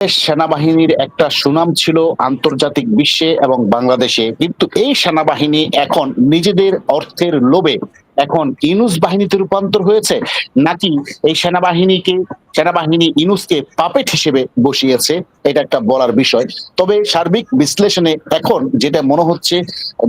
সেনাবাহিনীর একটা সুনাম ছিল আন্তর্জাতিক বিশ্বে এবং বাংলাদেশে। কিন্তু এই সেনাবাহিনী এখন নিজেদের অর্থের লোভে এখন ইনুস বাহিনীতে রূপান্তর হয়েছে, নাকি এই সেনাবাহিনীকে, সেনাবাহিনী ইনুসকে পাপেট হিসেবে বসিয়েছে? এটা একটা বলার বিষয়। তবে সার্বিক বিশ্লেষণে এখন যেটা মনে হচ্ছে,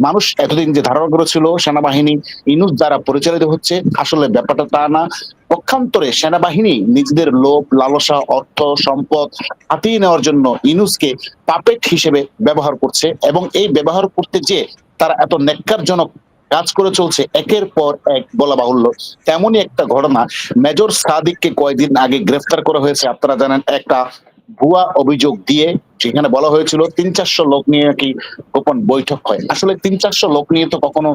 মানুষ এতদিন যে ধারণা করেছিল সেনাবাহিনী ইনুস দ্বারা পরিচালিত হচ্ছে, আসলে ব্যাপারটা তা না। পক্ষান্তরে সেনাবাহিনী নিজেদের লোভ, লালসা, অর্থ, সম্পদ হাতিয়ে নেওয়ার জন্য ইনুসকে পাপেট হিসেবে ব্যবহার করছে এবং এই ব্যবহার করতে যে তারা এত নেককারজনক কাজ করে চলছে, একের পর এক বলা বাহুল্য। তেমনই একটা ঘটনা, মেজর সাদিককে কয়েকদিন আগে গ্রেফতার করা হয়েছে। আপনারা জানেন, একটা ভুয়া অভিযোগ দিয়ে সেখানে বলা হয়েছিল তিন চারশো লোক নিয়ে নাকি গোপন বৈঠক হয়। আসলে তিন চারশো লোক নিয়ে তো কখনো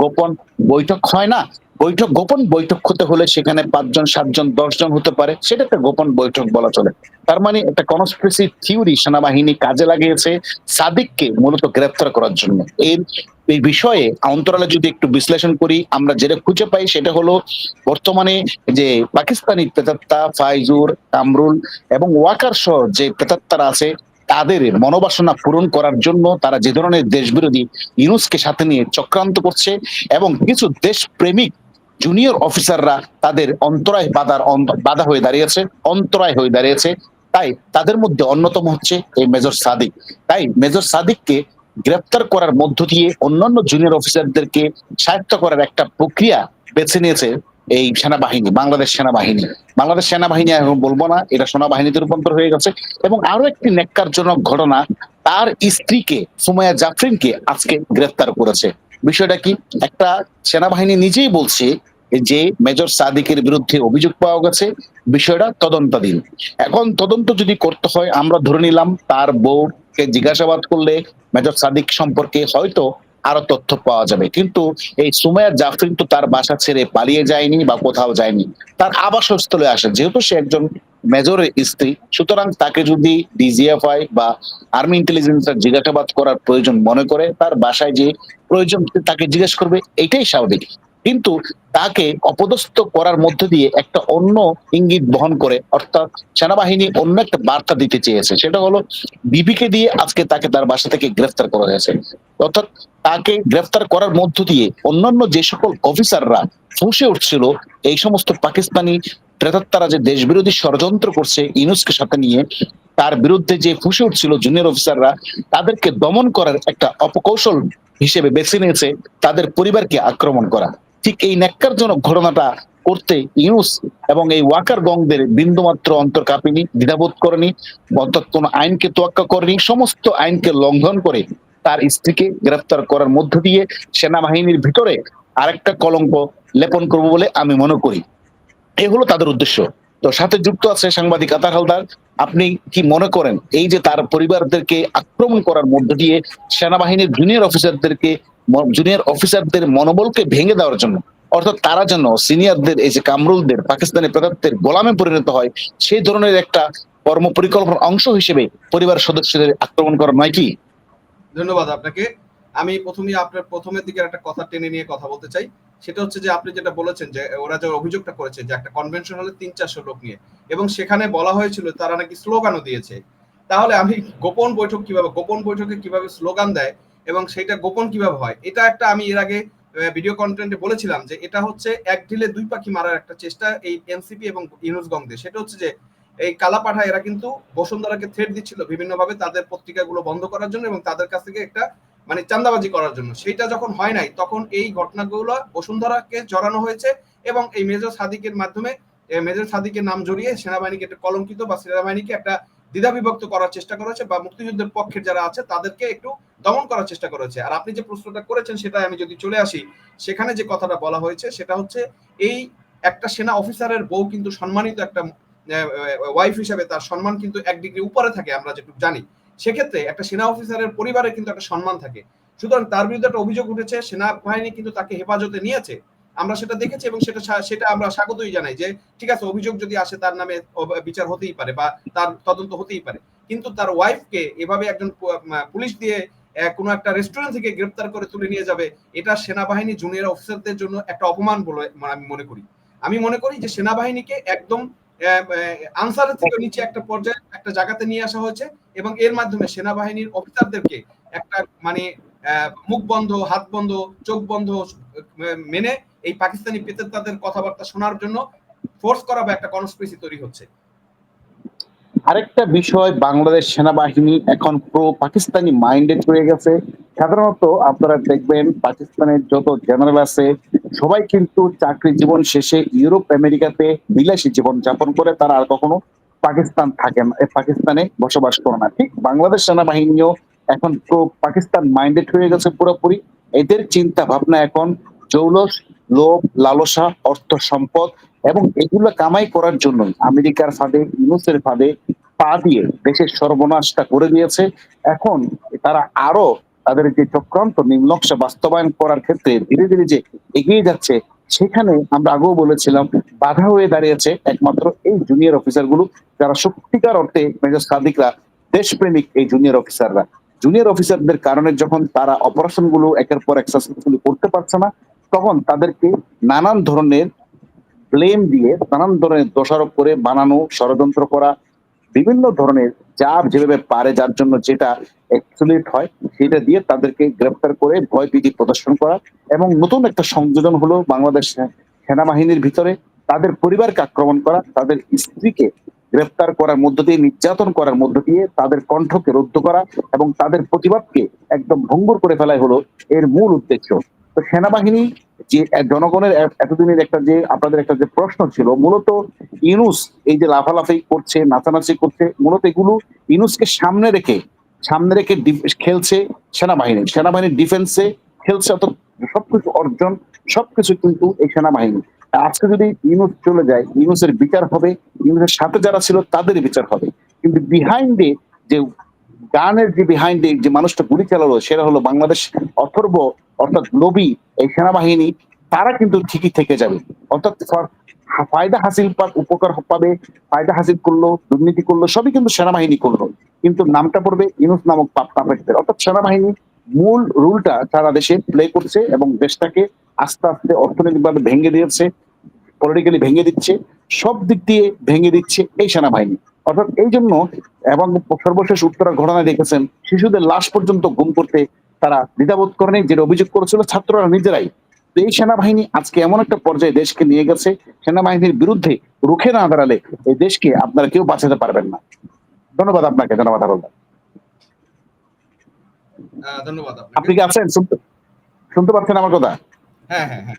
গোপন বৈঠক হয় না। বৈঠক, গোপন বৈঠক হতে হলে সেখানে পাঁচজন, সাতজন, দশজন হতে পারে। সেটা একটা গোপন বৈঠক বলা চলে। তার মানে একটা কনস্পিরেসি থিওরি সেনাবাহিনী কাজে লাগিয়েছে সাদিককে মূলত গ্রেফতার করার জন্য। এর এই বিষয়ে অন্তরালে যদি একটু বিশ্লেষণ করি, আমরা যেটা খুঁজে পাই সেটা হলো বর্তমানে যে পাকিস্তানি প্রেতাত্মা ফাইজুর, কামরুল এবং ওয়াকার সহ যে প্রেতাত্মারা আছে, তাদের মনোবাসনা পূরণ করার জন্য তারা যে ধরনের দেশবিরোধী ইউনুসকে সাথে নিয়ে চক্রান্ত করছে এবং কিছু দেশ প্রেমিক জুনিয়র অফিসাররা তাদের অন্তরায় বাধার বাধা হয়ে দাঁড়িয়েছে, অন্তরায় হয়ে দাঁড়িয়েছে। তাই তাদের মধ্যে অন্যতম হচ্ছে এই মেজর সাদিক। তাই মেজর সাদিককে গ্রেপ্তার করার মধ্য দিয়ে অন্যান্য জুনিয়র অফিসারদেরকে সাহায্য করার একটা প্রক্রিয়া বেছে নিয়েছে এই সেনাবাহিনী, বাংলাদেশ সেনাবাহিনী। বাংলাদেশ সেনাবাহিনী এখন বলব না, এটা সেনাবাহিনীতে রূপান্তর হয়ে গেছে। এবং আরও একটি নেককারজনক ঘটনা, তার স্ত্রীকে সুমাইয়া জাফরিনকে আজকে গ্রেফতার করেছে। বিষয়টা কি? একটা সেনাবাহিনী নিজেই বলছে যে মেজর সাদিকের বিরুদ্ধে অভিযোগ পাওয়া গেছে, বিষয়টা তদন্তাধীন। এখন তদন্ত যদি করতে হয়, আমরা ধরে নিলাম তার বউকে জিজ্ঞাসাবাদ করলে মেজর সাদিক সম্পর্কে হয়তো আরও তথ্য পাওয়া যাবে। কিন্তু এই সুমাইয়া জাফরিন তো তার বাসা ছেড়ে পালিয়ে যায়নি বা কোথাও যায়নি। তার আবাসস্থলে আসে, যেহেতু সে একজন মেজরের স্ত্রী, সুতরাং তাকে যদি ডিজিএফআই বা আর্মি ইন্টেলিজেন্সের জিজ্ঞাসাবাদ করার প্রয়োজন মনে করে, তার বাসায় যে প্রয়োজন তাকে জিজ্ঞেস করবে, এটাই স্বাভাবিক। কিন্তু তাকে অপদস্থ করার মধ্য দিয়ে একটা অন্য ইঙ্গিত বহন করে, অর্থাৎ সেনাবাহিনী অন্য একটা বার্তা দিতে চেয়েছে। সেটা হলো, বিবিকে দিয়ে আজকে তাকে তার বাসা থেকে গ্রেফতার করা হয়েছে। অর্থাৎ তাকে গ্রেফতার করার মধ্য দিয়ে অন্যান্য যে সকল অফিসাররা ফুসে উঠছিল, এই সমস্ত পাকিস্তানি প্রেতাত্মারা যে দেশ বিরোধী ষড়যন্ত্র করছে ইনুসকে সাথে নিয়ে, তার বিরুদ্ধে যে ফুসে উঠছিল জুনিয়র অফিসাররা তাদেরকে দমন করার একটা অপকৌশল হিসেবে বেছে নিয়েছে তাদের পরিবারকে আক্রমণ করা। ঠিক এই ন্যাক্কারজনক ঘটনাটা করতে ইউনুস এবং এই ওয়াকার গংদের বিন্দুমাত্র অন্তর কাঁপেনি, দ্বিধাবোধ করেনি অর্থাৎ কোন আইনকে তোয়াক্কা করেনি, সমস্ত আইনকে লঙ্ঘন করে তার স্ত্রীকে গ্রেফতার করার মধ্য দিয়ে সেনাবাহিনীর ভিতরে আরেকটা কলঙ্ক লেপন করব বলে আমি মনে করি। এই হলো তাদের উদ্দেশ্য। তো সাথে যুক্ত আছে সাংবাদিক আতার হালদার। আপনি কি মনে করেন এই যে তার পরিবারদেরকে আক্রমণ করার মধ্য দিয়ে সেনাবাহিনীর জুনিয়র অফিসারদেরকে জুনিয়র অফিসারদের মনোবলকে ভেঙে দেওয়ার জন্য, অর্থাৎ তারা যেন সিনিয়রদের এই যে কামরুলদের, পাকিস্তানি প্রেতাত্মের গোলামে পরিণত হয়, সেই ধরনের একটা কর্ম পরিকল্পনার অংশ হিসেবে পরিবার সদস্যদের আক্রমণ করা নয় কি? ধন্যবাদ আপনাকে। আমি প্রথমেই আপনার প্রথমের দিকে একটা কথা টেনে নিয়ে কথা বলতে চাই। সেটা হচ্ছে যে আপনি যেটা বলেছেন যে, ওরা যে অভিযোগটা করেছে যে একটা কনভেনশন হলে তিন চারশো লোক নিয়ে, এবং সেখানে বলা হয়েছিল তারা নাকি স্লোগানও দিয়েছে। তাহলে আমি গোপন বৈঠক কীভাবে, গোপন বৈঠকে কীভাবে স্লোগান দেয় এবং সেটা গোপন কীভাবে হয়? এটা একটা আমি এর আগে ভিডিও কন্টেন্টে বলেছিলাম যে এটা হচ্ছে এক ঢিলে দুই পাখি মারার একটা চেষ্টা এই এনসিপি এবং ইউনুসগঞ্জে সেটা হচ্ছে যে এই কালাপাঠা এরা কিন্তু বসুন্ধরাকে থ্রেট দিচ্ছিল বিভিন্নভাবে তাদের পত্রিকাগুলো বন্ধ করার জন্য এবং তাদের কাছ থেকে একটা মানে চান্দাবাজি করার জন্য। সেটা যখন হয় নাই, তখন এই ঘটনাগুলো বসুন্ধরাকে জড়ানো হয়েছে এবং এই মেজর সাদিকের মাধ্যমে মেজর সাদিকের নাম জড়িয়ে সেনাবাহিনীকে একটা কলঙ্কিত বা সেনাবাহিনীকে একটা দ্বিধা বিভক্ত করার চেষ্টা করেছে বা মুক্তিযুদ্ধের পক্ষের যারা আছে, তাদেরকে একটু দমন করার চেষ্টা করেছে। আর আপনি যে প্রশ্নটা করেছেন সেটা আমি যদি চলে আসি, সেখানে যে কথাটা বলা হয়েছে সেটা হচ্ছে এই একটা সেনা অফিসারের বউ কিন্তু সম্মানিত একটা ওয়াইফ হিসাবে তার সম্মান কিন্তু এক ডিগ্রি উপরে থাকে, আমরা যেটুকু জানি। সেক্ষেত্রে একটা সেনা অফিসারের পরিবারে কিন্তু একটা সম্মান থাকে। সুতরাং তার বিরুদ্ধে একটা অভিযোগ উঠেছে সেনাবাহিনী কিন্তু তাকে হেফাজতে নিয়েছে। আমরা সেটা দেখেছি এবং সেটা সেটা আমরা স্বাগতই জানাই যে, ঠিক আছে, অভিযোগ যদি আসে তার নামে বিচার হতেই পারে বা তার তদন্ত হতেই পারে। কিন্তু তার ওয়াইফকে এভাবে একজন পুলিশ দিয়ে কোনো একটা রেস্টুরেন্ট থেকে গ্রেপ্তার করে তুলে নিয়ে যাবে, এটা সেনাবাহিনী জুনিয়র অফিসারদের জন্য একটা অপমান বলে আমি মনে করি। আমি মনে করি যে সেনাবাহিনীকে একদম আনসারের থেকে নিচে একটা পর্যায়ে একটা জায়গাতে নিয়ে আসা হয়েছে এবং এর মাধ্যমে সেনাবাহিনীর অফিসারদেরকে একটা মানে মুখ বন্ধ, হাত বন্ধ, চোখ বন্ধ মেনে এই পাকিস্তানি পেতেতাদের কথাবার্তা শোনার জন্য ফোর্স করা বা একটা কনস্পিরেসি তৈরি হচ্ছে। আরেকটা বিষয়, বাংলাদেশ সেনাবাহিনী এখন প্রো পাকিস্তানি মাইন্ডেড হয়ে গেছে। সাধারণত আপনারা দেখবেন, পাকিস্তানের যত জেনারেল আছে, সবাই কিন্তু চাকরি জীবন শেষে ইউরোপ, আমেরিকাতে বিলাসী জীবন যাপন করে। তারা আর কখনো পাকিস্তান থাকে না পাকিস্তানে বসবাস করে না। ঠিক বাংলাদেশ সেনাবাহিনীও এখন প্রো পাকিস্তান মাইন্ডেড হয়ে গেছে পুরোপুরি। এদের চিন্তা ভাবনা এখন জৌলস লোভ, লালসা, অর্থ সম্পদ এবং এগুলো কামাই করার জন্য আমেরিকার ফাঁদে, ইউনুসের ফাঁদে পা দিয়ে দেশের সর্বনাশটা করে দিয়েছে। এখন তারা আরও তাদের যে চক্রান্ত নিম্নকশা বাস্তবায়ন করার ক্ষেত্রে ধীরে ধীরে যে এগিয়ে যাচ্ছে, সেখানে আমরা আগেও বলেছিলাম, বাধা হয়ে দাঁড়িয়েছে একমাত্র এই জুনিয়র অফিসারগুলো, যারা সত্যিকার অর্থে মেজর সাদিকরা দেশপ্রেমিক এই জুনিয়র অফিসাররা জুনিয়র অফিসারদের কারণে যখন তারা অপারেশনগুলো একের পর এক করতে পারছে না তখন তাদেরকে নানান ধরনের ব্লেম দিয়ে, নানান ধরনের দোষারোপ করে বানানো, ষড়যন্ত্র করা, বিভিন্ন ধরনের যার যেভাবে পারে যার জন্য যেটা অ্যাকচুয়ালি হয়, সেটা দিয়ে তাদেরকে গ্রেপ্তার করে ভয় ভীতি প্রদর্শন করা এবং নতুন একটা সংযোজন হলো বাংলাদেশ সেনাবাহিনীর ভিতরে। তাদের পরিবারকে আক্রমণ করা, তাদের স্ত্রীকে গ্রেপ্তার করার মধ্য দিয়ে, নির্যাতন করার মধ্য দিয়ে তাদের কণ্ঠকে রুদ্ধ করা এবং তাদের প্রতিবাদকে একদম ভঙ্গুর করে ফেলাই হলো এর মূল উদ্দেশ্য। তো সেনাবাহিনী যে জনগণের এতদিনের একটা যে আপনাদের একটা যে প্রশ্ন ছিল, মূলত ইনুস এই যে লাফালাফি করছে, নাচানাচি করছে, মূলত এগুলো ইনুসকে সামনে রেখে সামনে রেখে খেলছে সেনাবাহিনী। সেনাবাহিনীর ডিফেন্সে খেলছে অত সবকিছু অর্জন, সবকিছু কিন্তু এই সেনাবাহিনী। আজকে যদি ইউনুস চলে যায়, ইউনুসের বিচার হবে, ইউনুসের সাথে যারা ছিল তাদের বিচার হবে। কিন্তু বিহাইন্ডে যে গানের যে বিহাইন্ডে যে মানুষটা গুলি চালালো, সেটা হলো বাংলাদেশ অথর্ব অর্থাৎ লবি এই সেনাবাহিনী, তারা কিন্তু ঠিকই থেকে যাবে। অর্থাৎ ফায়দা হাসিল পাক, উপকার পাবে, ফায়দা হাসিল করল, দুর্নীতি করল, সবই কিন্তু সেনাবাহিনী করল। কিন্তু নামটা পড়বে ইনুস নামক পাপ পাপেটদের অর্থাৎ সেনাবাহিনী মূল রুলটা সারা দেশে প্লে করছে এবং দেশটাকে আস্তে আস্তে অর্থনৈতিকভাবে ভেঙে দিয়েছে। পলিটিক্যালি ভেঙে দিচ্ছে সব দিক দিয়ে ভেঙে দিচ্ছে এই সেনাবাহিনী। অর্থাৎ এই জন্য এবং সর্বশেষ উত্তরা ঘটনা দেখেছেন শিশুদের লাশ পর্যন্ত গুম করতে তারা দ্বিধাবোধ করেনি যেটা অভিযোগ করেছিল ছাত্ররা নিজেরাই। এই সেনাবাহিনী আজকে এমন একটা পর্যায়ে দেশকে নিয়ে গেছে সেনাবাহিনীর বিরুদ্ধে রুখে না দাঁড়ালে এই দেশকে আপনারা কেউ বাঁচাতে পারবেন না। ধন্যবাদ আপনাকে ধন্যবাদ ধন্যবাদ আপনি কি আছেন? শুনতে শুনতে পাচ্ছেন আমার কথা? হ্যাঁ হ্যাঁ হ্যাঁ।